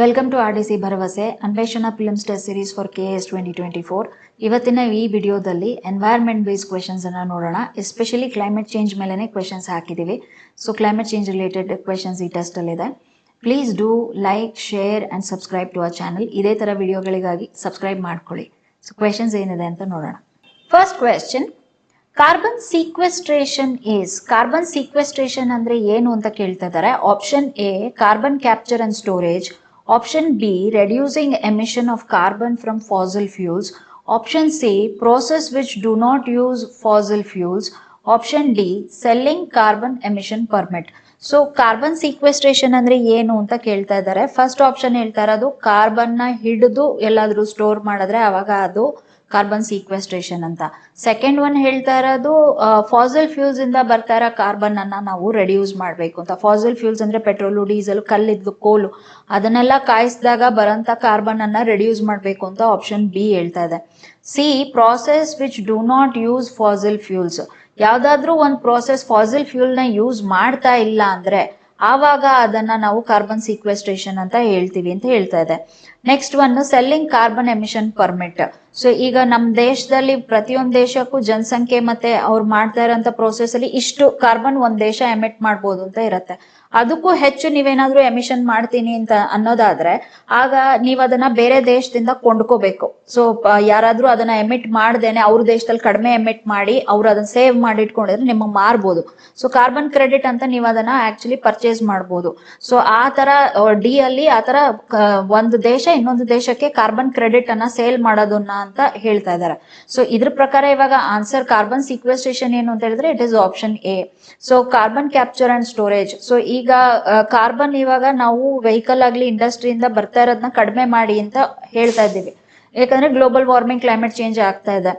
Welcome to R D C ಭರವಸೆ ಅನ್ವೇಷಣಾ film star series for K S twenty twenty four ಇವತ್ತಿನ ಈ ವಿಡಿಯೋದಲ್ಲಿ environment based questions ಅನ್ನು ನೋಡೋಣ. ಎಸ್ಪೆಷಲಿ ಕ್ಲೈಮೇಟ್ ಚೇಂಜ್ ಮೇಲೆ ಕ್ವೆಶನ್ಸ್ ಹಾಕಿದ್ದೀವಿ so climate change related questions ಈ ಟೆಸ್ಟಲ್ಲಿದೆ please do like share and subscribe to our channel ಇದೇ ಥರ ವಿಡಿಯೋಗಳಿಗಾಗಿ ಸಬ್ಸ್ಕ್ರೈಬ್ ಮಾಡ್ಕೊಳ್ಳಿ. ಸೊ ಕ್ವೆಶನ್ಸ್ ಏನಿದೆ ಅಂತ ನೋಡೋಣ. First question carbon sequestration is carbon sequestration ಅಂದರೆ ಏನು ಅಂತ ಕೇಳ್ತಾ ಇದ್ದಾರೆ? Option A carbon capture and storage option B reducing emission of carbon from fossil fuels option C process which do not use fossil fuels option D selling carbon emission permit so carbon sequestration ಅಂದ್ರೆ ಏನು ಅಂತ ಕೇಳ್ತಾ ಇದ್ದಾರೆ. First option ಹೇಳ್ತಾ ಇರೋದು ಕಾರ್ಬನ್ನ ಹಿಡಿದು ಎಲ್ಲಾದ್ರೂ store ಮಾಡಿದ್ರೆ ಅವಾಗ ಅದು ಕಾರ್ಬನ್ ಸೀಕ್ವೆಸ್ಟ್ರೇಷನ್ ಅಂತ. ಸೆಕೆಂಡ್ ಒನ್ ಹೇಳ್ತಾ ಇರೋದು ಫಾಸಲ್ ಫ್ಯೂಲ್ಸ್ ಇಂದ ಬರ್ತಾ ಇರೋ ಕಾರ್ಬನ್ ಅನ್ನ ನಾವು ರೆಡ್ಯೂಸ್ ಮಾಡಬೇಕು ಅಂತ. ಫಾಸಲ್ ಫ್ಯೂಲ್ಸ್ ಅಂದ್ರೆ ಪೆಟ್ರೋಲು ಡೀಸೆಲ್ ಕಲ್ಲಿದ್ದು ಕೋಲು ಅದನ್ನೆಲ್ಲ ಕಾಯಿಸಿದಾಗ ಬರೋಂಥ ಕಾರ್ಬನ್ ಅನ್ನ ರೆಡ್ಯೂಸ್ ಮಾಡಬೇಕು ಅಂತ ಆಪ್ಷನ್ ಬಿ ಹೇಳ್ತಾ ಇದೆ. C process which do not use fossil fuels ಯಾವ್ದಾದ್ರೂ ಒಂದು ಪ್ರಾಸೆಸ್ ಫಾಸಲ್ ಫ್ಯೂಲ್ನ ಯೂಸ್ ಮಾಡ್ತಾ ಇಲ್ಲ ಅಂದ್ರೆ, ಆವಾಗ ಅದನ್ನ ನಾವು ಕಾರ್ಬನ್ ಸೀಕ್ವೆಸ್ಟ್ರೇಷನ್ ಅಂತ ಹೇಳ್ತೀವಿ ಅಂತ ಹೇಳ್ತಾ ಇದೆ. Next one selling carbon emission permit so ಈಗ ನಮ್ಮ ದೇಶದಲ್ಲಿ ಪ್ರತಿಯೊಂದು ದೇಶಕ್ಕೂ ಜನಸಂಖ್ಯೆ ಮತ್ತೆ ಅವ್ರು ಮಾಡ್ತಾ ಇರೋಂಥ ಪ್ರೋಸೆಸ್ ಅಲ್ಲಿ ಇಷ್ಟು ಕಾರ್ಬನ್ ಒಂದ್ ದೇಶ ಎಮಿಟ್ ಮಾಡ್ಬೋದು ಅಂತ ಇರತ್ತೆ. ಅದಕ್ಕೂ ಹೆಚ್ಚು ನೀವೇನಾದ್ರೂ ಎಮಿಷನ್ ಮಾಡ್ತೀನಿ ಅಂತ ಅನ್ನೋದಾದ್ರೆ, ಆಗ ನೀವ್ ಅದನ್ನ ಬೇರೆ ದೇಶದಿಂದ ಕೊಂಡ್ಕೋಬೇಕು. ಸೊ ಯಾರಾದ್ರೂ ಅದನ್ನ ಎಮಿಟ್ ಮಾಡ್ದೇನೆ ಅವ್ರ ದೇಶದಲ್ಲಿ ಕಡಿಮೆ ಎಮಿಟ್ ಮಾಡಿ ಅವ್ರು ಅದನ್ನ ಸೇವ್ ಮಾಡಿ ಇಟ್ಕೊಂಡಿದ್ರೆ ನಿಮಗೆ ಮಾರ್ಬೋದು. ಸೊ ಕಾರ್ಬನ್ ಕ್ರೆಡಿಟ್ ಅಂತ ನೀವು ಅದನ್ನ ಆಕ್ಚುಲಿ ಪರ್ಚೇಸ್ ಮಾಡ್ಬೋದು. ಸೊ ಆ ತರ ಡಿ ಅಲ್ಲಿ ಆ ತರ ಒಂದು ದೇಶ ಇನ್ನೊಂದು ದೇಶಕ್ಕೆ ಕಾರ್ಬನ್ ಕ್ರೆಡಿಟ್ ಅನ್ನ ಸೇಲ್ ಮಾಡೋದನ್ನ ಅಂತ ಹೇಳ್ತಾ ಇದ್ದಾರೆ. ಸೊ ಇದ್ರ ಪ್ರಕಾರ ಇವಾಗ ಆನ್ಸರ್ ಕಾರ್ಬನ್ ಸಿಕ್ವೆಸ್ಟ್ರೇಷನ್ ಏನು ಅಂತ ಹೇಳಿದ್ರೆ it is option A so carbon capture and storage so ಈಗ ಕಾರ್ಬನ್ ಇವಾಗ ನಾವು ವೆಹಿಕಲ್ ಆಗ್ಲಿ ಇಂಡಸ್ಟ್ರಿಯಿಂದ ಬರ್ತಾ ಇರೋದನ್ನ ಕಡಿಮೆ ಮಾಡಿ ಅಂತ ಹೇಳ್ತಾ ಇದ್ದೀವಿ. ಯಾಕಂದ್ರೆ ಗ್ಲೋಬಲ್ ವಾರ್ಮಿಂಗ್ ಕ್ಲೈಮೇಟ್ ಚೇಂಜ್ ಆಗ್ತಾ ಇದೆ.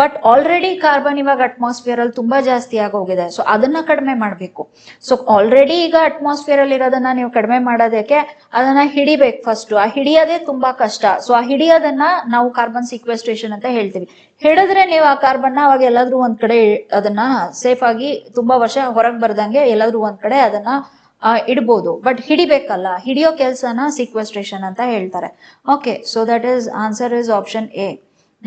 ಬಟ್ ಆಲ್ರೆಡಿ ಕಾರ್ಬನ್ ಇವಾಗ ಅಟ್ಮಾಸ್ಫಿಯರ್ ಅಲ್ಲಿ ತುಂಬಾ ಜಾಸ್ತಿ ಆಗೋಗಿದೆ ಸೊ ಅದನ್ನ ಕಡಿಮೆ ಮಾಡಬೇಕು. ಸೊ ಆಲ್ರೆಡಿ ಈಗ ಅಟ್ಮಾಸ್ಫಿಯರ್ ಅಲ್ಲಿ ಇರೋದನ್ನ ನೀವು ಕಡಿಮೆ ಮಾಡೋದಕ್ಕೆ ಅದನ್ನ ಹಿಡಿಬೇಕು ಫಸ್ಟ್ ಆ ಹಿಡಿಯೋದೇ ತುಂಬಾ ಕಷ್ಟ. ಸೊ ಆ ಹಿಡಿಯೋದನ್ನ ನಾವು ಕಾರ್ಬನ್ ಸಿಕ್ವೆಸ್ಟ್ರೇಷನ್ ಅಂತ ಹೇಳ್ತೀವಿ. ಹಿಡಿದ್ರೆ ನೀವು ಆ ಕಾರ್ಬನ್ ಅವಾಗ ಎಲ್ಲಾದ್ರೂ ಒಂದ್ ಕಡೆ, ಅದನ್ನ ಸೇಫ್ ಆಗಿ ತುಂಬಾ ವರ್ಷ ಹೊರಗೆ ಬರ್ದಂಗೆ ಎಲ್ಲಾದ್ರೂ ಒಂದ್ ಕಡೆ ಅದನ್ನ ಇಡ್ಬೋದು. ಬಟ್ ಹಿಡಿಬೇಕಲ್ಲ, ಹಿಡಿಯೋ ಕೆಲಸನ ಸಿಕ್ವೆಸ್ಟ್ರೇಷನ್ ಅಂತ ಹೇಳ್ತಾರೆ. Okay so that is answer is option A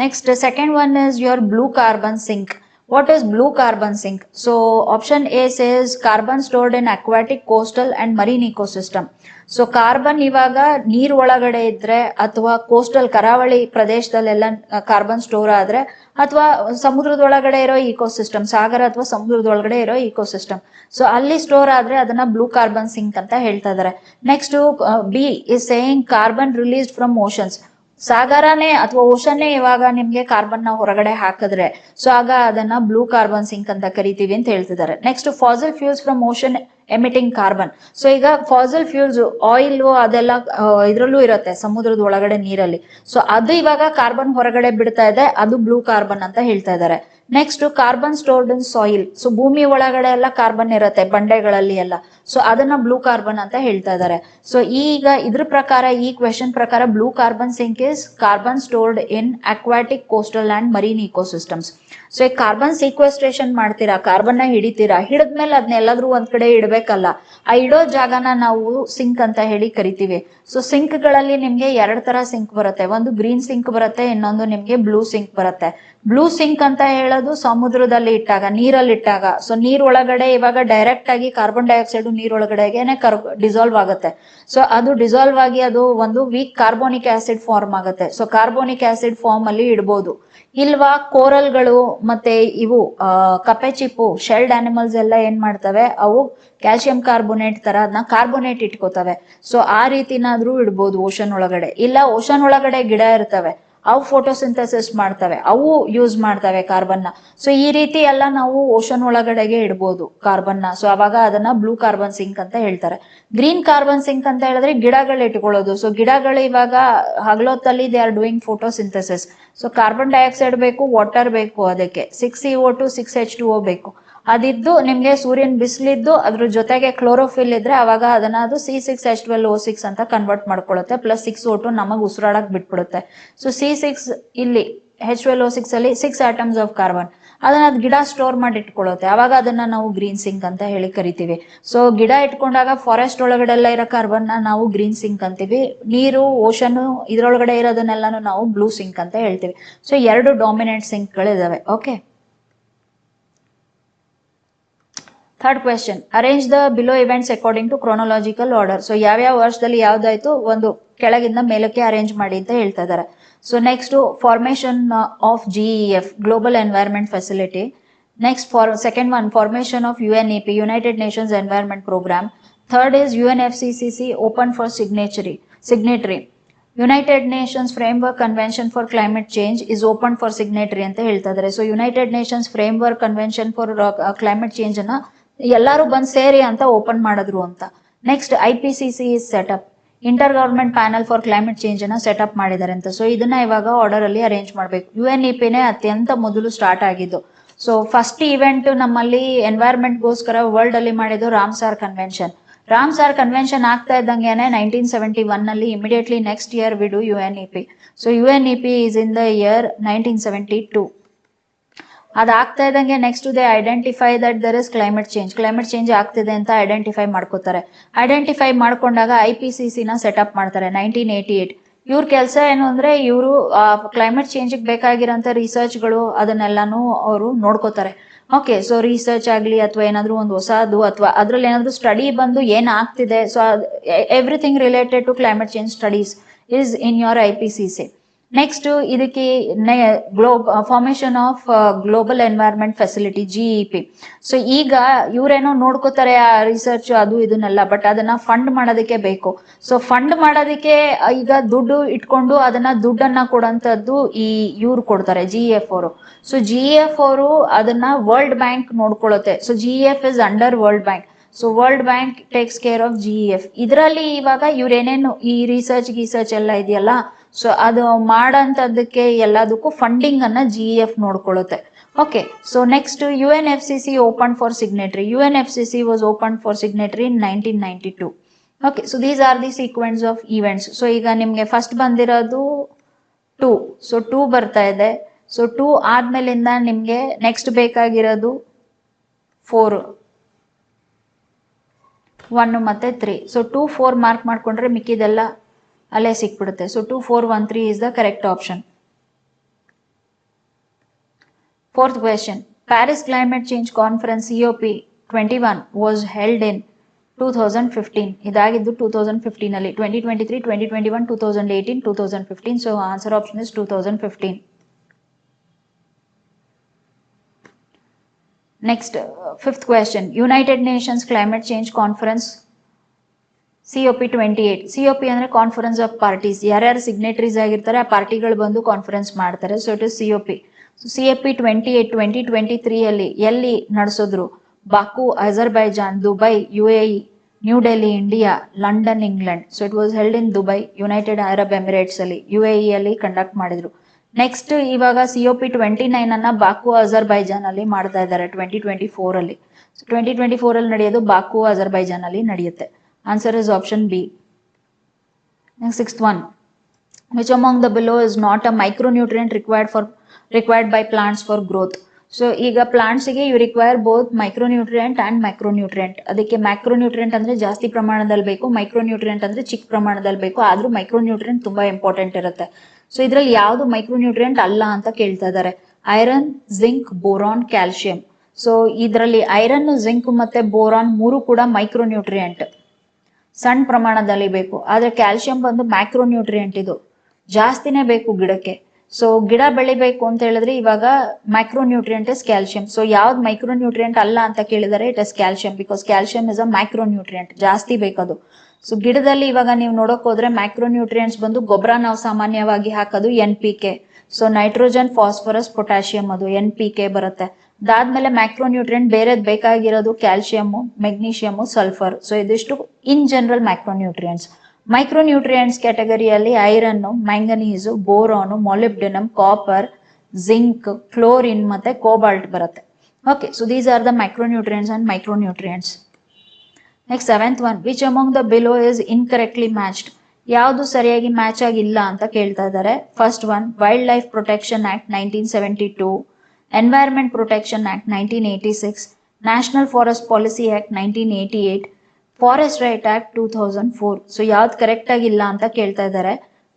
next second one is your blue carbon sink what is blue carbon sink so option A says carbon stored in aquatic coastal and marine ecosystem so carbon ಇವಾಗ ನೀರ್ ಒಳಗಡೆ ಇದ್ರೆ ಅಥವಾ coastal ಕರಾವಳಿ ಪ್ರದೇಶದಲ್ಲೆಲ್ಲ carbon store ಆದ್ರೆ ಅಥವಾ ಸಮುದ್ರದೊಳಗಡೆ ಇರೋ ಇಕೋಸಿಸ್ಟಮ್ ಸಾಗರ ಅಥವಾ ಸಮುದ್ರದೊಳಗಡೆ ಇರೋ ಇಕೋಸಿಸ್ಟಮ್ ಸೊ ಅಲ್ಲಿ ಸ್ಟೋರ್ ಆದ್ರೆ ಅದನ್ನ ಬ್ಲೂ ಕಾರ್ಬನ್ ಸಿಂಕ್ ಅಂತ ಹೇಳ್ತಾ ಇದಾರೆ. Next B is saying carbon released from oceans ಸಾಗರನೇ ಅಥವಾ ಓಷನ್ನೇ ಇವಾಗ ನಿಮ್ಗೆ ಕಾರ್ಬನ್ನ ಹೊರಗಡೆ ಹಾಕಿದ್ರೆ. ಸೊ ಆಗ ಅದನ್ನ ಬ್ಲೂ ಕಾರ್ಬನ್ ಸಿಂಕ್ ಅಂತ ಕರಿತೀವಿ ಅಂತ ಹೇಳ್ತಿದ್ದಾರೆ. Next fossil fuels from ocean emitting carbon so ಈಗ ಫಾಸಲ್ ಫ್ಯೂಲ್ಸ್ ಆಯಿಲ್ ಅದೆಲ್ಲ ಇದ್ರಲ್ಲೂ ಇರುತ್ತೆ, ಸಮುದ್ರದ ಒಳಗಡೆ ನೀರಲ್ಲಿ. ಸೊ ಅದು ಇವಾಗ ಕಾರ್ಬನ್ ಹೊರಗಡೆ ಬಿಡ್ತಾ ಇದೆ, ಅದು ಬ್ಲೂ ಕಾರ್ಬನ್ ಅಂತ ಹೇಳ್ತಾ ಇದ್ದಾರೆ. Next carbon stored in soil so ಭೂಮಿ ಒಳಗಡೆ ಎಲ್ಲ ಕಾರ್ಬನ್ ಇರುತ್ತೆ, ಬಂಡೆಗಳಲ್ಲಿ ಎಲ್ಲ. ಸೊ ಅದನ್ನ ಬ್ಲೂ ಕಾರ್ಬನ್ ಅಂತ ಹೇಳ್ತಾ ಇದ್ದಾರೆ ಸೊ ಈಗ ಇದ್ರ ಪ್ರಕಾರ, ಈ ಕ್ವೆಶನ್ ಪ್ರಕಾರ blue carbon sink is carbon stored in aquatic coastal and marine ecosystems so ಈ ಕಾರ್ಬನ್ ಸೀಕ್ವೆಸ್ಟ್ರೇಷನ್ ಮಾಡ್ತೀರಾ ಕಾರ್ಬನ್ನ ಹಿಡಿತೀರಾ, ಹಿಡಿದ್ಮೇಲೆ ಅದನ್ನ ಎಲ್ಲಾದ್ರೂ ಒಂದ್ ಕಡೆ ಇಡ್ಬೇಕಲ್ಲ. ಆ ಇಡೋ ಜಾಗನ ನಾವು ಸಿಂಕ್ ಅಂತ ಹೇಳಿ ಕರಿತೀವಿ. ಸೊ ಸಿಂಕ್ಗಳಲ್ಲಿ ನಿಮ್ಗೆ ಎರಡ್ ತರ ಸಿಂಕ್ ಬರುತ್ತೆ. ಒಂದು ಗ್ರೀನ್ ಸಿಂಕ್ ಬರುತ್ತೆ, ಇನ್ನೊಂದು ನಿಮ್ಗೆ ಬ್ಲೂ ಸಿಂಕ್ ಬರುತ್ತೆ. ಬ್ಲೂ ಸಿಂಕ್ ಅಂತ ಹೇಳೋದು ಸಮುದ್ರದಲ್ಲಿ ಇಟ್ಟಾಗ ನೀರಲ್ಲಿ ಇಟ್ಟಾಗ. ಸೊ ನೀರ್ ಒಳಗಡೆ ಇವಾಗ ಡೈರೆಕ್ಟ್ ಆಗಿ ಕಾರ್ಬನ್ ಡೈಆಕ್ಸೈಡ್ ನೀರ್ ಒಳಗಡೆಗೆನೆ ಕರ್ ಡಿಸಾಲ್ವ್ ಆಗುತ್ತೆ. ಸೊ ಅದು ಡಿಸಾಲ್ವ್ ಆಗಿ ಅದು ಒಂದು ವೀಕ್ ಕಾರ್ಬೋನಿಕ್ ಆಸಿಡ್ ಫಾರ್ಮ್ ಆಗುತ್ತೆ. ಸೊ ಕಾರ್ಬೋನಿಕ್ ಆಸಿಡ್ ಫಾರ್ಮ್ ಅಲ್ಲಿ ಇಡ್ಬೋದು. ಇಲ್ವಾ ಕೋರಲ್ಗಳು ಮತ್ತೆ ಇವು ಆ, ಕಪ್ಪೆ ಚಿಪ್ಪು ಶೆಲ್ಡ್ ಆನಿಮಲ್ಸ್ ಎಲ್ಲ ಏನ್ ಮಾಡ್ತವೆ? ಅವು ಕ್ಯಾಲ್ಸಿಯಂ ಕಾರ್ಬೋನೇಟ್ ತರ ಅದನ್ನ ಕಾರ್ಬೋನೇಟ್ ಇಟ್ಕೋತವೆ. ಸೊ ಆ ರೀತಿನಾದ್ರೂ ಇಡ್ಬೋದು ಓಷನ್ ಒಳಗಡೆ. ಇಲ್ಲ ಓಷನ್ ಒಳಗಡೆ ಗಿಡ ಇರ್ತವೆ. ಅವು ಫೋಟೋಸಿಂಥಸಿಸ್ ಮಾಡ್ತವೆ, ಅವು ಯೂಸ್ ಮಾಡ್ತವೆ ಕಾರ್ಬನ್ನ. ಸೊ ಈ ರೀತಿ ಎಲ್ಲ ನಾವು ಓಷನ್ ಒಳಗಡೆಗೆ ಇಡ್ಬೋದು ಕಾರ್ಬನ್ನ. ಸೊ ಅವಾಗ ಅದನ್ನ ಬ್ಲೂ ಕಾರ್ಬನ್ ಸಿಂಕ್ ಅಂತ ಹೇಳ್ತಾರೆ. ಗ್ರೀನ್ ಕಾರ್ಬನ್ ಸಿಂಕ್ ಅಂತ ಹೇಳಿದ್ರೆ ಗಿಡಗಳು ಇಟ್ಕೊಳ್ಳೋದು. ಸೊ ಗಿಡಗಳು ಇವಾಗ ಹಗಲೊತ್ತಲ್ಲಿ they are doing photosynthesis so carbon dioxide ಬೇಕು ವಾಟರ್ ಬೇಕು ಅದಕ್ಕೆ. Six O two six H two O ಬೇಕು. ಅದಿದ್ದು ನಿಮ್ಗೆ ಸೂರ್ಯನ ಬಿಸಿಲಿದ್ದು ಅದ್ರ ಜೊತೆಗೆ ಕ್ಲೋರೋಫಿಲ್ ಇದ್ರೆ ಅವಾಗ ಅದನ್ನ ಅದು C six H twelve O six ಅಂತ ಕನ್ವರ್ಟ್ ಮಾಡ್ಕೊಳುತ್ತೆ. ಪ್ಲಸ್ ಸಿಕ್ಸ್ ಓ ಟು ನಮಗ್ ಉಸಿರಾಡಕ್ ಬಿಟ್ಬಿಡುತ್ತೆ. ಸೊ ಸಿ ಸಿಕ್ಸ್ ಇಲ್ಲಿ ಹೆಚ್ ಟ್ವೆಲ್ ಓ ಸಿಕ್ಸ್ ಅಲ್ಲಿ ಸಿಕ್ಸ್ ಆಟಮ್ಸ್ ಆಫ್ ಕಾರ್ಬನ್ ಅದನ್ನ ಅದ್ ಗಿಡ ಸ್ಟೋರ್ ಮಾಡಿ ಇಟ್ಕೊಳ್ಳುತ್ತೆ ಅವಾಗ ಅದನ್ನ ನಾವು ಗ್ರೀನ್ ಸಿಂಕ್ ಅಂತ ಹೇಳಿ ಕರಿತೀವಿ. ಸೊ ಗಿಡ ಇಟ್ಕೊಂಡಾಗ ಫಾರೆಸ್ಟ್ ಒಳಗಡೆ ಎಲ್ಲ ಇರೋ ಕಾರ್ಬನ್ ನಾವು ಗ್ರೀನ್ ಸಿಂಕ್ ಅಂತೀವಿ. ನೀರು ಓಷನ್ ಇದ್ರೊಳಗಡೆ ಇರೋದನ್ನೆಲ್ಲಾನು ನಾವು ಬ್ಲೂ ಸಿಂಕ್ ಅಂತ ಹೇಳ್ತೀವಿ. ಸೊ ಎರಡು dominant ಸಿಂಕ್ಗಳಿದಾವೆ okay third question arrange the below events according to chronological order so ಯಾವ್ಯಾವ ವರ್ಷದಲ್ಲಿ ಯಾವ್ದಾಯ್ತು ಒಂದು ಕೆಳಗಿಂದ ಮೇಲಕ್ಕೆ ಅರೇಂಜ್ ಮಾಡಿ ಅಂತ ಹೇಳ್ತಾ ಇದಾರೆ so next formation of GEF global environment facility next for second one formation of U N E P united nations environment programme third is U N F C C C open for signatory signatory united nations framework convention for climate change is open for signatory ಅಂತ ಹೇಳ್ತಾ ಇದ್ದಾರೆ. So united nations framework convention for climate change ಅನ್ನ ಎಲ್ಲರೂ ಬಂದ್ ಸೇರಿ ಅಂತ open ಮಾಡಿದ್ರು ಅಂತ. Next I P C C setup inter government panel for climate change ಅನ್ನ ಸೆಟಪ್ ಮಾಡಿದ್ದಾರೆ ಅಂತ. ಸೊ ಇದನ್ನ ಇವಾಗ ಆರ್ಡರ್ ಅಲ್ಲಿ ಅರೇಂಜ್ ಮಾಡಬೇಕು. ಯು ಎನ್ ಇ ಪಿನೇ ಅತ್ಯಂತ ಮೊದಲು ಸ್ಟಾರ್ಟ್ ಆಗಿದ್ದು. ಸೊ ಫಸ್ಟ್ ಇವೆಂಟ್ ನಮ್ಮಲ್ಲಿ ಎನ್ವೈರ್ಮೆಂಟ್ಗೋಸ್ಕರ ವರ್ಲ್ಡ್ ಅಲ್ಲಿ ಮಾಡಿದ್ದು ರಾಮ್ಸಾರ್ ಕನ್ವೆನ್ಷನ್ ರಾಮ್ಸಾರ್ ಕನ್ವೆನ್ಷನ್ ಆಗ್ತಾ ಇದ್ದಂಗೆನೆ ನೈನ್ಟೀನ್ ಸೆವೆಂಟಿ ಒನ್ನಲ್ಲಿ immediately next year ವಿಡು U N E P so U N E P is in the year nineteen seventy two ಅದಾಗ್ತಾ ಇದ್ದಂಗೆ next they identify that there is climate change climate change ಆಗ್ತಿದೆ ಅಂತ identify ಮಾಡ್ಕೋತಾರೆ. Identify ಮಾಡ್ಕೊಂಡಾಗ I P C C ನ setup ಮಾಡ್ತಾರೆ nineteen eighty eight ಇವ್ರ ಕೆಲಸ ಏನು ಅಂದ್ರೆ ಇವರು ಕ್ಲೈಮೇಟ್ ಚೇಂಜ್ ಬೇಕಾಗಿರೋಂಥ ರಿಸರ್ಚ್ಗಳು ಅದನ್ನೆಲ್ಲಾನು ಅವರು ನೋಡ್ಕೋತಾರೆ. ಓಕೆ ಸೊ ರಿಸರ್ಚ್ ಆಗ್ಲಿ ಅಥವಾ ಏನಾದರೂ ಒಂದು ಹೊಸದು ಅಥವಾ ಅದ್ರಲ್ಲಿ ಏನಾದರೂ ಸ್ಟಡಿ ಬಂದು ಏನ್ ಆಗ್ತಿದೆ so everything related to climate change studies is in your I P C C next ಇದಕ್ಕೆ globe formation of global environment facility GE P so ಈಗ ಇವರೇನೋ ನೋಡ್ಕೋತಾರೆ ಆ ರಿಸರ್ಚ್ ಅದು ಇದನ್ನೆಲ್ಲ ಬಟ್ ಅದನ್ನ ಫಂಡ್ ಮಾಡೋದಕ್ಕೆ ಬೇಕು. ಸೊ ಫಂಡ್ ಮಾಡೋದಕ್ಕೆ ಈಗ ದುಡ್ಡು ಇಟ್ಕೊಂಡು ಅದನ್ನ ದುಡ್ಡನ್ನ ಕೊಡೋಂಥದ್ದು ಈ ಇವ್ರು ಕೊಡ್ತಾರೆ ಜಿ ಎಫ್ ಅವರು. ಸೊ ಜಿ ಎಫ್ ಅವರು ಅದನ್ನ world bank ನೋಡ್ಕೊಳ್ಳುತ್ತೆ. So G F is under world bank so world bank takes care of G F ಇದರಲ್ಲಿ ಇವಾಗ ಇವ್ರೇನೇನು ಈ ರಿಸರ್ಚ್ ಗಿಸರ್ಚ್ ಎಲ್ಲ ಇದೆಯಲ್ಲ ಸೊ ಅದು ಮಾಡಂತದಕ್ಕೆ ಎಲ್ಲದಕ್ಕೂ ಫಂಡಿಂಗ್ ಅನ್ನ G F ನೋಡ್ಕೊಳ್ಳುತ್ತೆ okay so next U N F C C open for signatory U N F C C was open for signatory in nineteen ninety two okay so these are the sequence of events so ಈಗ ನಿಮ್ಗೆ first ಬಂದಿರೋದು two so two ಬರ್ತಾ ಇದೆ. So two ಆದ್ಮೇಲಿಂದ ನಿಮ್ಗೆ next ಬೇಕಾಗಿರೋದು four one ಮತ್ತೆ three so two four mark ಮಾಡ್ಕೊಂಡ್ರೆ ಮಿಕ್ಕಿದೆಲ್ಲ ಅಲ್ಲೇ ಸಿಕ್ಬಿಡುತ್ತೆ. So two four one three is the correct option fourth question Paris climate change conference O P twenty one was held in two thousand fifteen ಇದಾಗಿದ್ದು two thousand ಫಿಫ್ಟೀನಲ್ಲಿ twenty twenty three twenty twenty one two thousand eighteen two thousand fifteen so answer option is two thousand fifteen next fifth question united nations climate change conference C O P twenty eight C O P ಅಂದ್ರೆ conference of parties ಯಾರ್ಯಾರು signatories ಆಗಿರ್ತಾರೆ, ಆ ಪಾರ್ಟಿಗಳು ಬಂದು conference ಮಾಡ್ತಾರೆ. So it is C O P C A P twenty eight twenty twenty three ಅಲ್ಲಿ ಎಲ್ಲಿ ನಡೆಸಿದ್ರು? Baku, Azerbaijan, Dubai, U A E, New Delhi, India, London, England. So it was held in Dubai United Arab Emirates ಅಲ್ಲಿ, U A ಅಲ್ಲಿ conduct ಮಾಡಿದ್ರು. Next ಇವಾಗ C O P twenty nine ಅನ್ನ Baku Azerbaijan ಅಲ್ಲಿ ಮಾಡ್ತಾ ಇದ್ದಾರೆ twenty twenty four ಅಲ್ಲಿ. Twenty twenty four ಅಲ್ಲಿ ನಡೆಯೋದು ಬಾಕು ಅಜರ್ಬೈಜಾನ್ ಅಲ್ಲಿ ನಡೆಯುತ್ತೆ. Answer is option B next sixth one among the below is not a micro micronutrient required for required by plants for growth so ಈಗ ಪ್ಲಾಂಟ್ಸ್ಗೆ you require both micronutrient and micronutrient ಅದಕ್ಕೆ micronutrient ಅಂದ್ರೆ ಜಾಸ್ತಿ ಪ್ರಮಾಣದಲ್ಲಿ ಬೇಕು micro nutrient ಅಂದ್ರೆ ಚಿಕ್ಕ ಪ್ರಮಾಣದಲ್ಲಿ ಬೇಕು. ಆದ್ರೂ ಮೈಕ್ರೋನ್ಯೂಟ್ರಿಯೆಂಟ್ ತುಂಬಾ ಇಂಪಾರ್ಟೆಂಟ್ ಇರುತ್ತೆ. ಸೊ ಇದ್ರಲ್ಲಿ ಯಾವ್ದು ಮೈಕ್ರೋನ್ಯೂಟ್ರಿಯಂಟ್ ಅಲ್ಲ ಅಂತ ಕೇಳ್ತಾ ಇದ್ದಾರೆ iron zinc boron calcium so ಇದರಲ್ಲಿ ಐರನ್ ಜಿಂಕ್ ಮತ್ತೆ ಬೋರಾನ್ ಮೂರು ಕೂಡ ಮೈಕ್ರೋನ್ಯೂಟ್ರಿಯೆಂಟ್ ಸಣ್ಣ ಪ್ರಮಾಣದಲ್ಲಿ ಬೇಕು. ಆದ್ರೆ ಕ್ಯಾಲ್ಸಿಯಂ ಬಂದು ಮ್ಯಾಕ್ರೋನ್ಯೂಟ್ರಿಯೆಂಟ್ ಇದು. ಜಾಸ್ತಿನೇ ಬೇಕು ಗಿಡಕ್ಕೆ. ಸೊ ಗಿಡ ಬೆಳಿಬೇಕು ಅಂತ ಹೇಳಿದ್ರೆ ಇವಾಗ ಮೈಕ್ರೋನ್ಯೂಟ್ರಿಯೆಂಟ್ ಇಸ್ ಕ್ಯಾಲ್ಸಿಯಂ ಸೊ ಯಾವ್ದು ಮೈಕ್ರೋನ್ಯೂಟ್ರಿಯಂಟ್ ಅಲ್ಲ ಅಂತ ಕೇಳಿದರೆ it is calcium because calcium is a micronutrient ಜಾಸ್ತಿ ಬೇಕದು. ಸೊ ಗಿಡದಲ್ಲಿ ಇವಾಗ ನೀವು ನೋಡಕ್ ಹೋದ್ರೆ ನ್ಯೂಟ್ರಿಯೆಂಟ್ಸ್ ಬಂದು ಗೊಬ್ಬರ ನಾವು ಸಾಮಾನ್ಯವಾಗಿ ಹಾಕೋದು N P K so nitrogen phosphorus potassium ಅದು ಎನ್ ಪಿ ಕೆ ಬರುತ್ತೆ. ಅದಾದ್ಮೇಲೆ ಮ್ಯಾಕ್ರೋನ್ಯೂಟ್ರಿಯೆಂಟ್ ಬೇರೆದ್ ಬೇಕಾಗಿರೋದು ಕ್ಯಾಲ್ಸಿಯಂ ಮೆಗ್ನೀಷಿಯಮ್ ಸಲ್ಫರ್ ಸೊ ಇದಿಷ್ಟು in general nutrients micro nutrients ಕ್ಯಾಟಗರಿಯಲ್ಲಿ iron manganese boron molybdenum copper zinc chlorine ಮತ್ತೆ ಕೋಬಾಲ್ಟ್ ಬರುತ್ತೆ. Okay so these are the micronutrients and micronutrients next seventh one which among the below is incorrectly matched ಯಾವುದು ಸರಿಯಾಗಿ match ಆಗಿಲ್ಲ ಅಂತ ಕೇಳ್ತಾ ಇದ್ದಾರೆ. First one wild life protection act nineteen seventy two environment protection act nineteen eighty six national forest policy act nineteen eighty eight forest right act two thousand four so ಯಾವ್ದು correct ಆಗಿಲ್ಲ ಅಂತ ಕೇಳ್ತಾ ಇದ್ದಾರೆ.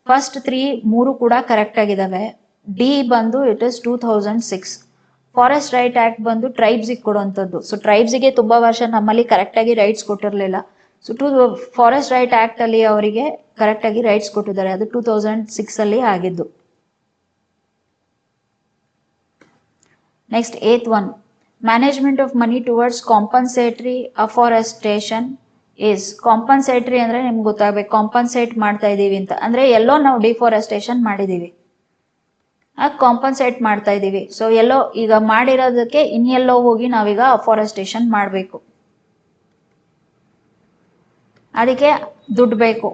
First three ಮೂರು ಕೂಡ correct ಆಗಿದಾವೆ. D ಬಂದು it is two thousand six forest right act ಬಂದು ಟ್ರೈಬ್ಸಿಗೆ ಕೊಡುವಂಥದ್ದು. ಸೊ ಟ್ರೈಬ್ಸಿಗೆ ತುಂಬಾ ವರ್ಷ ನಮ್ಮಲ್ಲಿ ಕರೆಕ್ಟ್ ಆಗಿ rights ಕೊಟ್ಟಿರಲಿಲ್ಲ. So two forest right act ಅಲ್ಲಿ ಅವರಿಗೆ ಕರೆಕ್ಟ್ ಆಗಿ ರೈಟ್ಸ್ ಕೊಟ್ಟಿದ್ದಾರೆ. ಅದು ಟೂ ತೌಸಂಡ್ ಸಿಕ್ಸ್ ಅಲ್ಲಿ ಆಗಿದ್ದು. Next eighth one management of money towards compensatory afforestation is compensatory ಅಂದ್ರೆ ನಿಮ್ಗೆ ಗೊತ್ತಾಗಬೇಕು ಕಾಂಪನ್ಸೇಟ್ ಮಾಡ್ತಾ ಇದೀವಿ ಅಂತ. ಅಂದ್ರೆ ಎಲ್ಲೋ ನಾವು ಡಿಫಾರೆಸ್ಟೇಷನ್ ಮಾಡಿದೀವಿ. ಕಾಂಪನ್ಸೇಟ್ ಮಾಡ್ತಾ ಇದೀವಿ. ಸೊ ಎಲ್ಲೋ ಈಗ ಮಾಡಿರೋದಕ್ಕೆ ಇನ್ನೆಲ್ಲೋ ಹೋಗಿ ನಾವೀಗ ಅಫಾರೆಸ್ಟೇಷನ್ ಮಾಡಬೇಕು. ಅದಕ್ಕೆ ದುಡ್ಡು ಬೇಕು.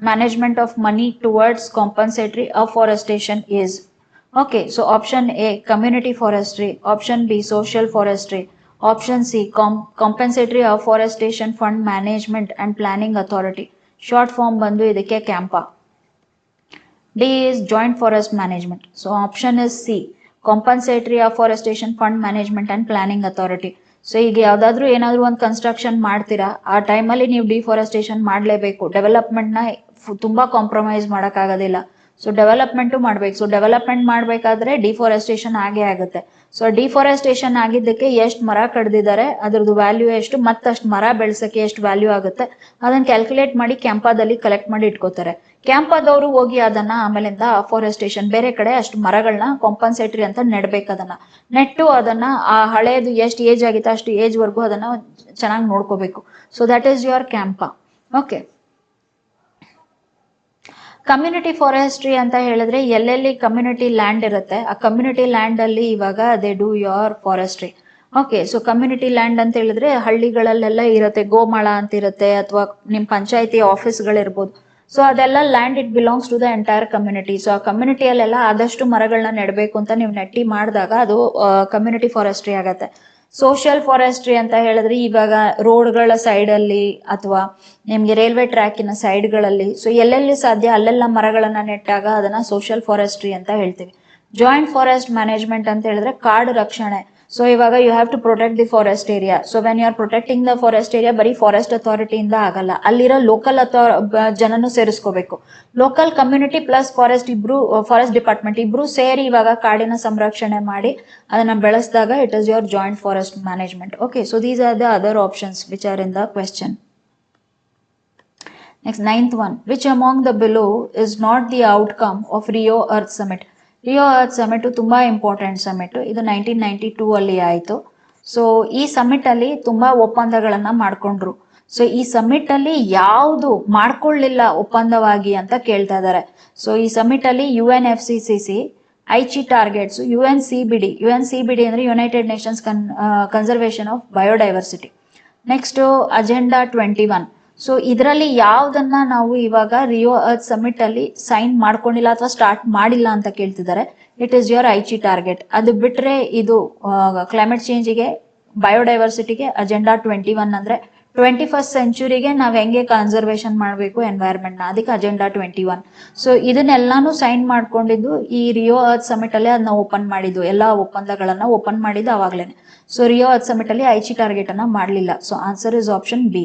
Management of money towards compensatory afforestation is okay so option A community forestry option B social forestry option C compensatory afforestation fund management and planning authority short form ಬಂದು ಇದಕ್ಕೆ CAMPA D is joint forest management. So option is C, compensatory afforestation fund management and planning authority. So ಈಗ ಯಾವ್ದಾದ್ರು ಏನಾದ್ರು ಒಂದು construction ಮಾಡ್ತೀರಾ ಆ ಟೈಮಲ್ಲಿ ನೀವು ಡಿಫಾರೆಸ್ಟೇಷನ್ ಮಾಡಲೇಬೇಕು ಡೆವಲಪ್ಮೆಂಟ್ನ ತುಂಬಾ ಕಾಂಪ್ರಮೈಸ್ ಮಾಡೋಕ್ಕಾಗೋದಿಲ್ಲ ಸೊ ಡೆವಲಪ್ಮೆಂಟು ಮಾಡ್ಬೇಕು ಸೊ ಡೆವಲಪ್ಮೆಂಟ್ ಮಾಡಬೇಕಾದ್ರೆ ಡಿಫಾರೆಸ್ಟೇಷನ್ ಆಗೇ ಆಗುತ್ತೆ ಸೊ ಡಿಫಾರೆಸ್ಟೇಷನ್ ಆಗಿದ್ದಕ್ಕೆ ಎಷ್ಟು ಮರ ಕಡ್ದಿದ್ದಾರೆ, ಅದ್ರದ್ದು ವ್ಯಾಲ್ಯೂ ಎಷ್ಟು, ಮತ್ತಷ್ಟು ಮರ ಬೆಳೆಸಕ್ಕೆ ಎಷ್ಟು ವ್ಯಾಲ್ಯೂ ಆಗುತ್ತೆ, ಅದನ್ನ ಕ್ಯಾಲ್ಕುಲೇಟ್ ಮಾಡಿ ಕ್ಯಾಂಪಾದಲ್ಲಿ ಕಲೆಕ್ಟ್ ಮಾಡಿ ಇಟ್ಕೋತಾರೆ. ಕ್ಯಾಂಪಾದವರು ಹೋಗಿ ಅದನ್ನ ಆಮೇಲಿಂದ ಅಫಾರೆಸ್ಟೇಷನ್ ಬೇರೆ ಕಡೆ ಅಷ್ಟು ಮರಗಳನ್ನ ಕಾಂಪನ್ಸೇಟ್ರಿ ಅಂತ ನೆಡ್ಬೇಕು ಅದನ್ನ. ನೆಟ್ಟು ಅದನ್ನ ಆ ಹಳೆಯದು ಎಷ್ಟು ಏಜ್ ಆಗಿತ್ತು ಅಷ್ಟು ಏಜ್ ವರ್ಗು ಅದನ್ನ ಚೆನ್ನಾಗಿ ನೋಡ್ಕೋಬೇಕು. So that is your CAMPA okay community forestry ಅಂತ ಹೇಳಿದ್ರೆ ಎಲ್ಲೆಲ್ಲಿ ಕಮ್ಯುನಿಟಿ ಲ್ಯಾಂಡ್ ಇರುತ್ತೆ, ಆ ಕಮ್ಯುನಿಟಿ ಲ್ಯಾಂಡ್ ಅಲ್ಲಿ ಇವಾಗ they do your forestry okay so community land ಅಂತ ಹೇಳಿದ್ರೆ ಹಳ್ಳಿಗಳಲ್ಲೆಲ್ಲ ಇರುತ್ತೆ, ಗೋಮಾಳ ಅಂತ ಇರುತ್ತೆ, ಅಥವಾ ನಿಮ್ ಪಂಚಾಯತಿ ಆಫೀಸ್ಗಳಿರ್ಬೋದು ಸೊ ಅದೆಲ್ಲ land it belongs to the entire community so ಆ ಕಮ್ಯುನಿಟಿಯಲ್ಲೆಲ್ಲ ಆದಷ್ಟು ಮರಗಳನ್ನ ನೆಡಬೇಕು ಅಂತ ನೀವು ನೆಟ್ಟಿ ಮಾಡಿದಾಗ ಅದು ಕಮ್ಯುನಿಟಿ ಫಾರೆಸ್ಟ್ರಿ ಆಗತ್ತೆ. ಸೋಷಿಯಲ್ ಫಾರೆಸ್ಟ್ರಿ ಅಂತ ಹೇಳಿದ್ರೆ ಇವಾಗ ರೋಡ್ಗಳ ಸೈಡ್ ಅಲ್ಲಿ ಅಥವಾ ನಿಮ್ಗೆ ರೈಲ್ವೆ ಟ್ರ್ಯಾಕಿನ ಸೈಡ್ಗಳಲ್ಲಿ ಸೊ ಎಲ್ಲೆಲ್ಲಿ ಸಾಧ್ಯ ಅಲ್ಲೆಲ್ಲ ಮರಗಳನ್ನ ನೆಟ್ಟಾಗ ಅದನ್ನ ಸೋಷಿಯಲ್ ಫಾರೆಸ್ಟ್ರಿ ಅಂತ ಹೇಳ್ತೀವಿ. ಜಾಯಿಂಟ್ ಫಾರೆಸ್ಟ್ ಮ್ಯಾನೇಜ್ಮೆಂಟ್ ಅಂತ ಹೇಳಿದ್ರೆ ಕಾಡು ರಕ್ಷಣೆ. ಸೊ ಇವಾಗ you have to protect the forest area so when you are protecting the forest area ಬರೀ ಫಾರೆಸ್ಟ್ ಅಥಾರಿಟಿಯಿಂದ ಆಗಲ್ಲ. ಅಲ್ಲಿರೋ ಲೋಕಲ್ ಅಥಾರ್ ಜನನು ಸೇರಿಸ್ಕೋಬೇಕು. ಲೋಕಲ್ ಕಮ್ಯುನಿಟಿ ಪ್ಲಸ್ ಫಾರೆಸ್ಟ್ ಇಬ್ರು ಫಾರೆಸ್ಟ್ ಡಿಪಾರ್ಟ್ಮೆಂಟ್ ಇಬ್ರು ಸೇರಿ ಇವಾಗ ಕಾಡಿನ ಸಂರಕ್ಷಣೆ ಮಾಡಿ ಅದನ್ನ ಬೆಳೆಸಿದಾಗ it is your joint forest management okay so these are the other options which are in the question next ninth one which among the below is not the outcome of Rio Earth Summit? Rio Earth summit ತುಂಬಾ important summit ಇದು nineteen ninety two ಅಲ್ಲಿ ಆಯ್ತು. So ಈ summit ಅಲ್ಲಿ ತುಂಬಾ ಒಪ್ಪಂದಗಳನ್ನ ಮಾಡ್ಕೊಂಡ್ರು. So ಈ summit ಅಲ್ಲಿ ಯಾವುದು ಮಾಡ್ಕೊಳ್ಳಿಲ್ಲ ಒಪ್ಪಂದವಾಗಿ ಅಂತ ಕೇಳ್ತಾ ಇದ್ದಾರೆ ಸೊ ಈ ಸಮಿಟ್ ಅಲ್ಲಿ U N F C C C Aichi targets U N C B D U N C B D ಅಂದ್ರೆ United Nations con conservation of biodiversity next agenda twenty one so ಇದರಲ್ಲಿ ಯಾವ್ದನ್ನ ನಾವು ಇವಾಗ Rio earth summit ಅಲ್ಲಿ sign ಮಾಡ್ಕೊಂಡಿಲ್ಲ ಅಥವಾ start ಮಾಡಿಲ್ಲ ಅಂತ ಕೇಳ್ತಿದ್ದಾರೆ it is your Aichi target ಅದು ಬಿಟ್ರೆ ಇದು ಕ್ಲೈಮೇಟ್ ಚೇಂಜಿಗೆ ಬಯೋಡೈವರ್ಸಿಟಿಗೆ ಅಜೆಂಡಾ ಟ್ವೆಂಟಿ ಒನ್ ಅಂದ್ರೆ ಟ್ವೆಂಟಿ ಫಸ್ಟ್ ಸೆಂಚುರಿಗೆ ನಾವ್ ಹೆಂಗೆ ಕನ್ಸರ್ವೇಷನ್ ಮಾಡಬೇಕು ಎನ್ವೈರ್ಮೆಂಟ್ನ, ಅದಕ್ಕೆ ಅಜೆಂಡಾ ಟ್ವೆಂಟಿ ಒನ್ ಸೊ ಇದನ್ನೆಲ್ಲಾನು ಸೈನ್ ಮಾಡ್ಕೊಂಡಿದ್ದು ಈ ರಿಯೋ ಅರ್ತ್ ಸಮಿಟ್ ಅಲ್ಲಿ ಅದನ್ನ ಓಪನ್ ಮಾಡಿದ್ದು, ಎಲ್ಲಾ ಒಪ್ಪಂದಗಳನ್ನ ಓಪನ್ ಮಾಡಿದ್ದು ಅವಾಗ್ಲೇನೆ. ಸೊ ರಿಯೋ ಅರ್ತ್ ಸಮಿಟ್ ಅಲ್ಲಿ ಐಚಿ ಟಾರ್ಗೆಟ್ ಅನ್ನ ಮಾಡಲಿಲ್ಲ. So answer is option B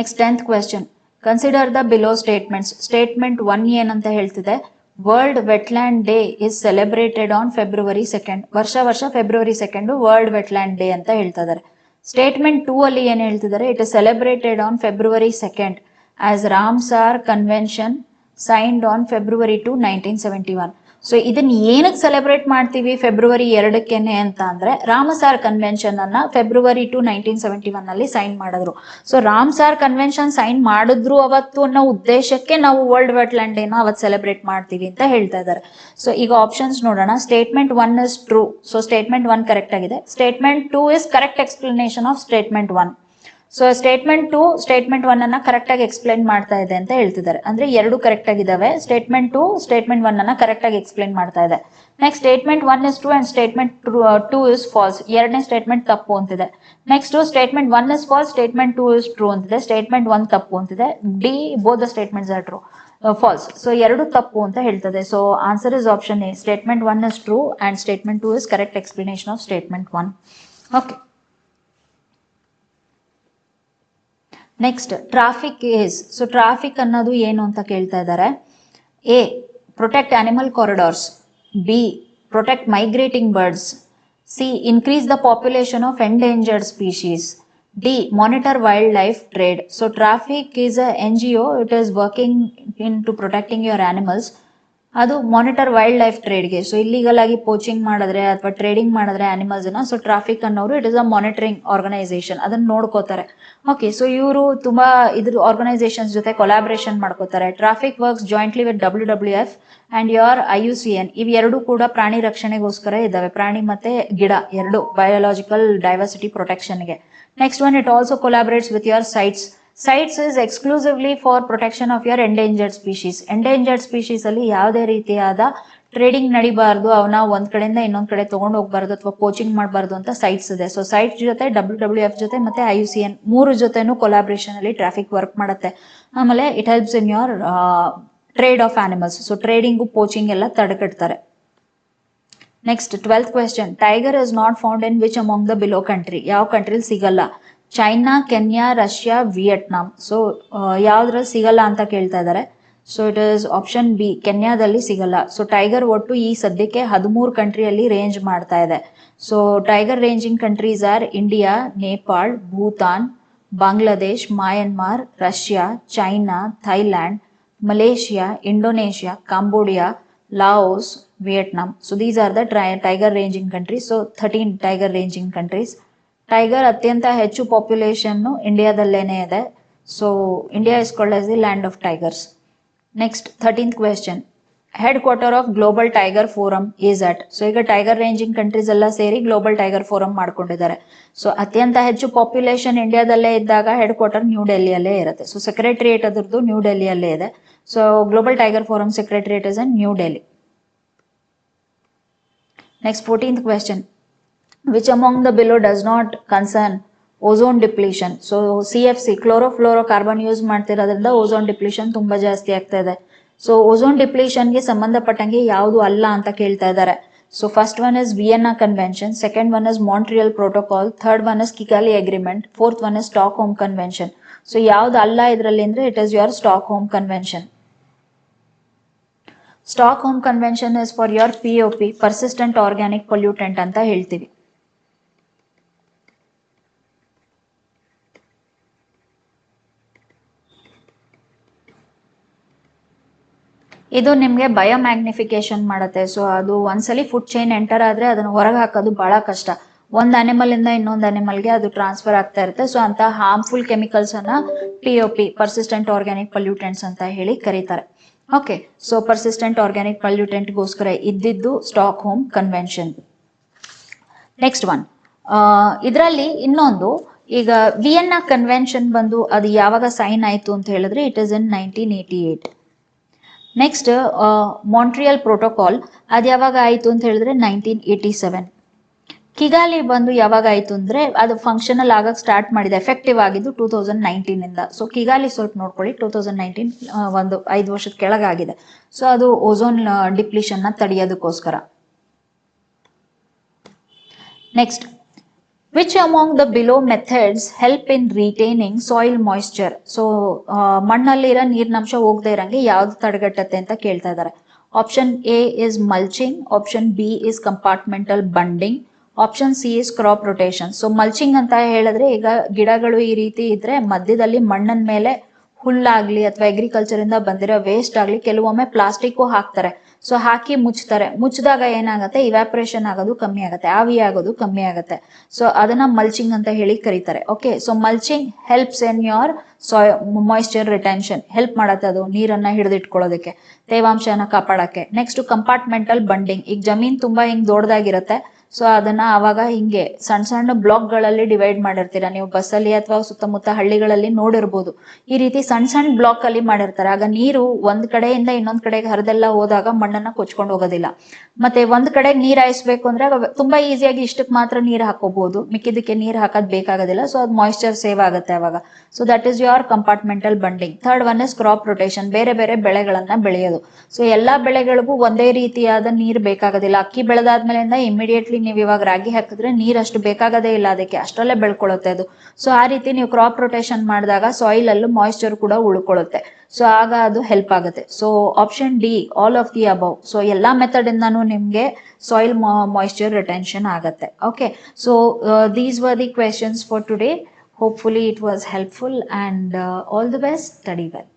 next tenth question consider the below statements statement one ಏನಂತ ಹೇಳ್ತಿದೆ? World Wetland Day is celebrated on February second ವರ್ಷ ವರ್ಷ February second World Wetland Day ಅಂತ ಹೇಳ್ತಾ ಇದ್ದಾರೆ statement two ಅಲ್ಲಿ ಏನ್ ಹೇಳ್ತಿದ್ದಾರೆ? It is celebrated on February second as Ramsar Convention signed on February two nineteen seventy one so ಇದನ್ನ ಏನಕ್ಕೆ ಸೆಲೆಬ್ರೇಟ್ ಮಾಡ್ತೀವಿ ಫೆಬ್ರವರಿ ಎರಡಕ್ಕೇನೆ ಅಂತ ಅಂದ್ರೆ ರಾಮಸಾರ್ ಕನ್ವೆನ್ಷನ್ ಅನ್ನ February two nineteen seventy one ಅಲ್ಲಿ ಸೈನ್ ಮಾಡಿದ್ರು. ಸೊ ರಾಮಸಾರ್ ಕನ್ವೆನ್ಷನ್ ಸೈನ್ ಮಾಡಿದ್ರು ಅವತ್ತು ಅನ್ನೋ ಉದ್ದೇಶಕ್ಕೆ ನಾವು ವರ್ಲ್ಡ್ ವೆಟ್ಲ್ಯಾಂಡ್ ಡೇನ ಅವತ್ತು ಸೆಲೆಬ್ರೇಟ್ ಮಾಡ್ತೀವಿ ಅಂತ ಹೇಳ್ತಾ ಇದ್ದಾರೆ. ಸೊ ಈಗ ಆಪ್ಷನ್ಸ್ ನೋಡೋಣ. Statement one is true so statement one correct ಆಗಿದೆ. Statement two is correct explanation of statement one so statement two statement one ಅನ್ನ ಕರೆಕ್ಟ್ ಆಗಿ ಎಕ್ಸ್ಪ್ಲೈನ್ ಮಾಡ್ತಾ ಇದೆ ಅಂತ ಹೇಳ್ತಿದ್ದಾರೆ. ಅಂದ್ರೆ ಎರಡು ಕರೆಕ್ಟ್ ಆಗಿದಾವೆ ಸ್ಟೇಟ್ಮೆಂಟ್ ಟು ಸ್ಟೇಟ್ಮೆಂಟ್ ಒನ್ ಅನ್ನ ಕರೆಕ್ಟ್ ಆಗಿ ಎಕ್ಸ್ಪ್ಲೈನ್ ಮಾಡ್ತಾ ಇದೆ. Next statement one is true and statement two is false ಎರಡನೇ ಸ್ಟೇಟ್ಮೆಂಟ್ ತಪ್ಪು ಅಂತಿದೆ. Next statement one is false statement two is true ಅಂತಿದೆ. ಸ್ಟೇಟ್ಮೆಂಟ್ ಒನ್ ತಪ್ಪು ಅಂತಿದೆ. D both statements are true false so ಎರಡು ತಪ್ಪು ಅಂತ ಹೇಳ್ತದೆ. So answer is option A statement one is true and statement two is correct explanation of statement one okay next TRAFFIC is so TRAFFIC ಅನ್ನೋದು ಏನು ಅಂತ ಕೇಳ್ತಾ ಇದ್ದಾರೆ A protect animal corridors B protect migrating birds C increase the population of endangered species D monitor wildlife trade so TRAFFIC is a N G O it is working in to protecting your animals ಅದು monitor wildlife ಟ್ರೇಡ್ಗೆ so illegal ಆಗಿ poaching ಮಾಡಿದ್ರೆ ಅಥವಾ trading ಮಾಡಿದ್ರೆ ಅನಿಮಲ್ಸ್ನ so traffic ಅನ್ನೋರು it is a monitoring organisation ಅದನ್ನ ನೋಡ್ಕೋತಾರೆ. ಓಕೆ ಸೊ ಇವರು ತುಂಬಾ ಇದ್ರ ಆರ್ಗನೈಸೇಷನ್ಸ್ ಜೊತೆ ಕೊಲಾಬ್ರೇಷನ್ ಮಾಡ್ಕೋತಾರೆ. TRAFFIC works jointly with W W F and your I U C N ಇವೆರಡೂ ಕೂಡ ಪ್ರಾಣಿ ರಕ್ಷಣೆಗೋಸ್ಕರ ಇದ್ದಾವೆ. ಪ್ರಾಣಿ ಮತ್ತೆ ಗಿಡ, ಎರಡು biological diversity ಪ್ರೊಟೆಕ್ಷನ್ಗೆ next one it also collaborates with your CITES CITES is exclusively for protection of your endangered species endangered species ಅಲ್ಲಿ ಯಾವುದೇ ರೀತಿಯಾದ ಟ್ರೇಡಿಂಗ್ ನಡಿಬಾರ್ದು. ಅವನ್ನ ಒಂದ್ ಕಡೆಯಿಂದ ಇನ್ನೊಂದ್ ಕಡೆ ತಗೊಂಡು ಹೋಗ್ಬಾರ್ದು ಅಥವಾ ಕೋಚಿಂಗ್ ಮಾಡಬಾರ್ದು ಅಂತ ಸೈಟ್ಸ್ ಇದೆ. ಸೊ ಸೈಟ್ ಜೊತೆ ಡಬ್ಲ್ಯೂ ಡಬ್ಲ್ಯೂ ಎಫ್ ಜೊತೆ ಮತ್ತೆ ಐ ಯು ಸಿ ಎನ್ ಮೂರು ಜೊತೆನೂ ಕೊಲಾಬ್ರೇಷನ್ ಅಲ್ಲಿ ಟ್ರಾಫಿಕ್ ವರ್ಕ್ ಮಾಡುತ್ತೆ. ಆಮೇಲೆ it helps in your trade of animals so trading coaching ಎಲ್ಲ ತಡೆಗಟ್ತಾರೆ. Next twelfth question tiger is not found in which among the below country ಯಾವ ಕಂಟ್ರಿಲಿ ಸಿಗಲ್ಲ? China Kenya Russia Vietnam so ಯಾವ್ದ್ರಲ್ಲಿ ಸಿಗಲ್ಲ ಅಂತ ಕೇಳ್ತಾ ಇದ್ದಾರೆ so it is option B ಕೆನ್ಯಾದಲ್ಲಿ ಸಿಗಲ್ಲ. ಸೊ ಟೈಗರ್ ಒಟ್ಟು ಈ ಸದ್ಯಕ್ಕೆ ಹದಿಮೂರು ಕಂಟ್ರಿಯಲ್ಲಿ ರೇಂಜ್ ಮಾಡ್ತಾ ಇದೆ. So tiger ranging countries are India Nepal Bhutan Bangladesh Myanmar Russia China Thailand Malaysia Indonesia Cambodia Laos Vietnam so these are the tiger ranging countries so thirteen tiger ranging countries tiger ಅತ್ಯಂತ ಹೆಚ್ಚು population ಇಂಡಿಯಾದಲ್ಲೇನೆ ಇದೆ. So India is called as the land of tigers next thirteenth question headquarter of Global Tiger Forum is at so ಈಗ tiger ranging countries ಎಲ್ಲ ಸೇರಿ global Tiger forum ಮಾಡ್ಕೊಂಡಿದ್ದಾರೆ. So ಅತ್ಯಂತ ಹೆಚ್ಚು ಪಾಪ್ಯುಲೇಷನ್ ಇಂಡಿಯಾದಲ್ಲೇ ಇದ್ದಾಗ ಹೆಡ್ ಕ್ವಾರ್ಟರ್ ನ್ಯೂ ಡೆಲ್ಲಿಯಲ್ಲೇ ಇರುತ್ತೆ. ಸೊ ಸೆಕ್ರೆಟರಿಯೇಟ್ ಅದರದ್ದು ನ್ಯೂ ಡೆಲ್ಲಿಯಲ್ಲೇ ಇದೆ. So Global Tiger Forum secretariat is in New Delhi next fourteenth question which among the below does not concern ozone depletion. So C F C chlorofluorocarbon use ಮಾಡ್ತಿರೋದ್ರಿಂದ ozone depletion ತುಂಬಾ ಜಾಸ್ತಿ ಆಗ್ತಾ ಇದೆ. So ozone ಡಿಪ್ಲಿಷನ್ಗೆ ಸಂಬಂಧಪಟ್ಟಂಗೆ ಯಾವುದು ಅಲ್ಲ ಅಂತ ಕೇಳ್ತಾ ಇದ್ದಾರೆ. So first one is Vienna Convention second one is Montreal Protocol third one is Kigali Agreement fourth one is Stockholm Convention so ಯಾವ್ದು ಅಲ್ಲ ಇದರಲ್ಲಿ ಅಂದ್ರೆ it is your Stockholm Convention Stockholm Convention is for your P O P persistent organic pollutant ಅಂತ ಹೇಳ್ತೀವಿ. ಇದು ನಿಮಗೆ ಬಯೋಮ್ಯಾಗ್ನಿಫಿಕೇಶನ್ ಮಾಡುತ್ತೆ. So ಅದು ಒಂದ್ಸಲಿ ಫುಡ್ ಚೈನ್ ಎಂಟರ್ ಆದ್ರೆ ಅದನ್ನ ಹೊರಗೆ ಹಾಕೋದು ಬಹಳ ಕಷ್ಟ. ಒಂದ್ ಅನಿಮಲ್ ಇಂದ ಇನ್ನೊಂದು ಅನಿಮಲ್ಗೆ ಅದು ಟ್ರಾನ್ಸ್ಫರ್ ಆಗ್ತಾ ಇರುತ್ತೆ. ಸೊ ಅಂತ ಹಾರ್ಮ್ಫುಲ್ ಕೆಮಿಕಲ್ಸ್ ಅನ್ನ P O P persistent organic pollutants ಅಂತ ಹೇಳಿ ಕರೀತಾರೆ. ಓಕೆ ಸೊ ಪರ್ಸಿಸ್ಟೆಂಟ್ ಆರ್ಗ್ಯಾನಿಕ್ ಪಲ್ಯೂಟೆಂಟ್ಗೋಸ್ಕರ ಇದ್ದಿದ್ದು Stockholm convention next one ಇದರಲ್ಲಿ ಇನ್ನೊಂದು, ಈಗ ವಿಯೆನ್ನಾ ಕನ್ವೆನ್ಷನ್ ಬಂದು ಅದು ಯಾವಾಗ ಸೈನ್ ಆಯ್ತು ಅಂತ ಹೇಳಿದ್ರೆ it is in nineteen eighty eight next Montreal Protocol ಅದು ಯಾವಾಗ ಆಯಿತು ಅಂತ ಹೇಳಿದ್ರೆ ನೈನ್ಟೀನ್ ಏಯ್ಟಿ ಸೆವೆನ್ ಕಿಗಾಲಿ ಬಂದು ಯಾವಾಗ ಆಯಿತು ಅಂದ್ರೆ ಅದು ಫಂಕ್ಷನಲ್ ಆಗಕ್ಕೆ ಸ್ಟಾರ್ಟ್ ಮಾಡಿದೆ ಎಫೆಕ್ಟಿವ್ ಆಗಿದ್ದು ಟೂ ತೌಸಂಡ್ ನೈನ್ಟೀನಿಂದ ಸೊ ಕಿಗಾಲಿ ಸ್ವಲ್ಪ ನೋಡ್ಕೊಳ್ಳಿ ಟೂ ತೌಸಂಡ್ ನೈನ್ಟೀನ್ ಒಂದು ಐದು ವರ್ಷದ ಕೆಳಗಾಗಿದೆ. ಸೊ ಅದು ಓಝೋನ್ ಡಿಪ್ಲಿಷನ್ನ ತಡೆಯೋದಕ್ಕೋಸ್ಕರ. Next which among the below methods help in retaining soil moisture so ಮಣ್ಣಲ್ಲಿರೋ ನೀರಿನಂಶ ಹೋಗದೆ ಇರಂಗೆ ಯಾವ್ದು ತಡೆಗಟ್ಟತ್ತೆ ಅಂತ ಕೇಳ್ತಾ ಇದ್ದಾರೆ option A is mulching option B is compartmental bunding option C is crop rotation so mulching ಅಂತ ಹೇಳಿದ್ರೆ ಈಗ ಗಿಡಗಳು ಈ ರೀತಿ ಇದ್ರೆ ಮಧ್ಯದಲ್ಲಿ ಮಣ್ಣನ್ ಮೇಲೆ ಹುಲ್ಲಾಗ್ಲಿ ಅಥವಾ ಅಗ್ರಿಕಲ್ಚರ್ ಇಂದ ಬಂದಿರೋ ವೇಸ್ಟ್ ಆಗ್ಲಿ ಕೆಲವೊಮ್ಮೆ ಪ್ಲಾಸ್ಟಿಕ್ ಹಾಕ್ತಾರೆ. ಸೊ ಹಾಕಿ ಮುಚ್ತಾರೆ. ಮುಚ್ಚಿದಾಗ ಏನಾಗುತ್ತೆ? ಇವ್ಯಾಪ್ರೇಷನ್ ಆಗೋದು ಕಮ್ಮಿ ಆಗುತ್ತೆ. ಆವಿ ಆಗೋದು ಕಮ್ಮಿ ಆಗುತ್ತೆ. ಸೊ ಅದನ್ನ ಮಲ್ಚಿಂಗ್ ಅಂತ ಹೇಳಿ ಕರೀತಾರೆ. Okay so mulching helps in your soil moisture retention help ಮಾಡತ್ತೆ ಅದು, ನೀರನ್ನ ಹಿಡಿದಿಟ್ಕೊಳ್ಳೋದಕ್ಕೆ, ತೇವಾಂಶನ ಕಾಪಾಡಕ್ಕೆ. ನೆಕ್ಸ್ಟ್ ಕಂಪಾರ್ಟ್ಮೆಂಟಲ್ ಬಂಡಿಂಗ್ ಈಗ ಜಮೀನ್ ತುಂಬಾ ಹಿಂಗ್ ದೊಡ್ಡದಾಗಿರುತ್ತೆ ಸೊ ಅದನ್ನ ಅವಾಗ ಹಿಂಗೆ ಸಣ್ಣ ಸಣ್ಣ ಬ್ಲಾಕ್ಗಳಲ್ಲಿ ಡಿವೈಡ್ ಮಾಡಿರ್ತೀರಾ. ನೀವು ಬಸ್ಸಲ್ಲಿ ಅಥವಾ ಸುತ್ತಮುತ್ತ ಹಳ್ಳಿಗಳಲ್ಲಿ ನೋಡಿರ್ಬೋದು. ಈ ರೀತಿ ಸಣ್ಣ ಸಣ್ಣ ಬ್ಲಾಕ್ ಅಲ್ಲಿ ಮಾಡಿರ್ತಾರೆ. ಆಗ ನೀರು ಒಂದ್ ಕಡೆಯಿಂದ ಇನ್ನೊಂದ್ ಕಡೆಗೆ ಹರಿದೆಲ್ಲ ಹೋದಾಗ ಮಣ್ಣನ್ನ ಕೊಚ್ಕೊಂಡು ಹೋಗೋದಿಲ್ಲ. ಮತ್ತೆ ಒಂದ್ ಕಡೆಗೆ ನೀರ್ ಹಾಯಿಸ್ಬೇಕು ಅಂದ್ರೆ ತುಂಬಾ ಈಸಿಯಾಗಿ ಇಷ್ಟಕ್ಕೆ ಮಾತ್ರ ನೀರ್ ಹಾಕೋಬಹುದು. ಮಿಕ್ಕಿದಕ್ಕೆ ನೀರ್ ಹಾಕೋದ್ ಬೇಕಾಗೋದಿಲ್ಲ. ಸೊ ಅದು ಮಾಯಿಶ್ಚರ್ ಸೇವ್ ಆಗುತ್ತೆ ಅವಾಗ so that is your compartmental bunding third one is crop rotation ಬೇರೆ ಬೇರೆ ಬೆಳೆಗಳನ್ನ ಬೆಳೆಯೋದು. ಸೊ ಎಲ್ಲಾ ಬೆಳೆಗಳಿಗೂ ಒಂದೇ ರೀತಿಯಾದ ನೀರ್ ಬೇಕಾಗೋದಿಲ್ಲ. ಅಕ್ಕಿ ಬೆಳೆದಾದ್ಮೇಲಿಂದ ಇಮಿಡಿಯೇಟ್ಲಿ ನೀವು ಇವಾಗ ರಾಗಿ ಹಾಕಿದ್ರೆ ನೀರ್ ಅಷ್ಟು ಬೇಕಾಗದೇ ಇಲ್ಲ ಅದಕ್ಕೆ, ಅಷ್ಟರಲ್ಲೇ ಬೆಳ್ಕೊಳ್ಳುತ್ತೆ ಅದು. ಸೊ ಆ ರೀತಿ ನೀವು ಕ್ರಾಪ್ ರೊಟೇಷನ್ ಮಾಡಿದಾಗ ಸಾಯಿಲ್ ಅಲ್ಲೂ ಮಾಯಿಶ್ಚರ್ ಕೂಡ ಉಳ್ಕೊಳ್ಳುತ್ತೆ. ಸೊ ಆಗ ಅದು ಹೆಲ್ಪ್ ಆಗುತ್ತೆ. So option D all of the above so ಎಲ್ಲಾ ಮೆಥಡ್ ಇಂದಾನು ನಿಮ್ಗೆ ಸಾಯಿಲ್ ಮಾಯಿಶ್ಚರ್ ರಿಟೆನ್ಷನ್ ಆಗತ್ತೆ. Okay so these were the questions for today hopefully it was helpful and all the best study well